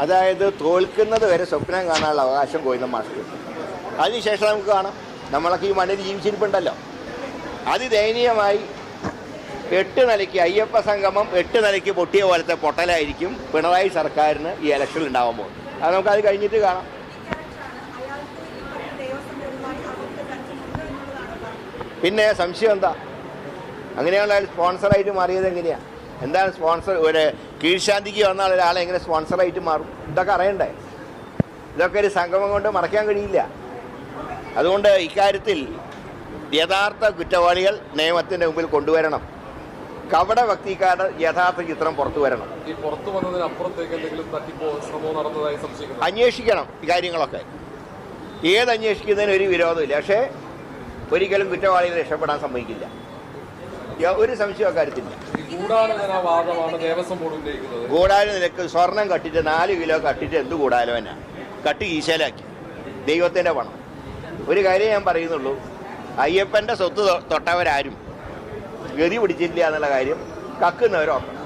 അതായത് തോൽക്കുന്നത് വരെ സ്വപ്നം കാണാനുള്ള അവകാശം കോയിന്ന മാഷ്ക്ക് അതിനുശേഷം നമുക്ക് കാണാം. നമ്മളൊക്കെ ഈ മണ്ണിൽ ജീവിച്ചിരിപ്പുണ്ടല്ലോ. അതിദയനീയമായി എട്ട് നിലയ്ക്ക് അയ്യപ്പ സംഗമം എട്ട് നിലയ്ക്ക് പൊട്ടിയ പോലത്തെ പൊട്ടലായിരിക്കും പിണറായി സർക്കാരിന് ഈ ഇലക്ഷൻ ഉണ്ടാവാൻ പോകും അത് നമുക്കത് കഴിഞ്ഞിട്ട് കാണാം. പിന്നെ സംശയം എന്താ? അങ്ങനെയുള്ള സ്പോൺസറായിട്ട് മാറിയത് എങ്ങനെയാണ് എന്താണ് സ്പോൺസർ ഒരു കീഴ്ശാന്തിക്ക് വന്നാൽ ഒരാളെ എങ്ങനെ സ്പോൺസറായിട്ട് മാറും? ഇതൊക്കെ അറിയണ്ടേ? ഇതൊക്കെ ഒരു സംഗമം കൊണ്ട് മറയ്ക്കാൻ കഴിയില്ല. അതുകൊണ്ട് ഇക്കാര്യത്തിൽ യഥാർത്ഥ കുറ്റവാളികൾ നിയമത്തിന്റെ മുമ്പിൽ കൊണ്ടുവരണം. കവട വ്യക്തിക്കാരുടെ യഥാർത്ഥ ചിത്രം പുറത്തു വരണം. ഈ പുറത്തു വന്നതിനപ്പുറത്തേക്ക് എന്തെങ്കിലും തട്ടിപ്പോ ശ്രമമോ നടന്നതായി സംശയിക്കുന്നു അന്വേഷിക്കണം ഇക്കാര്യങ്ങളൊക്കെ കാര്യങ്ങളൊക്കെ. ഏത് അന്വേഷിക്കുന്നതിന് ഒരു വിരോധമില്ല. പക്ഷേ ഒരിക്കലും കുറ്റവാളികൾ രക്ഷപ്പെടാൻ സമ്മതിക്കില്ല. യ- ഒരു സംശയം അക്കാര്യത്തില്ല കൂടാല നിരക്ക് സ്വർണം കട്ടിട്ട് നാല് കിലോ കട്ടിട്ട് എന്ത് കൂടാലോവനാ കട്ടി ഈശലാക്കി ദൈവത്തിന്റെ പണം. ഒരു കാര്യം ഞാൻ പറയുന്നുള്ളൂ. അയ്യപ്പന്റെ സ്വത്ത് തൊട്ടവരാരും ഗതി പിടിച്ചില്ല എന്നുള്ള കാര്യം കക്കുന്നവരോർക്കണം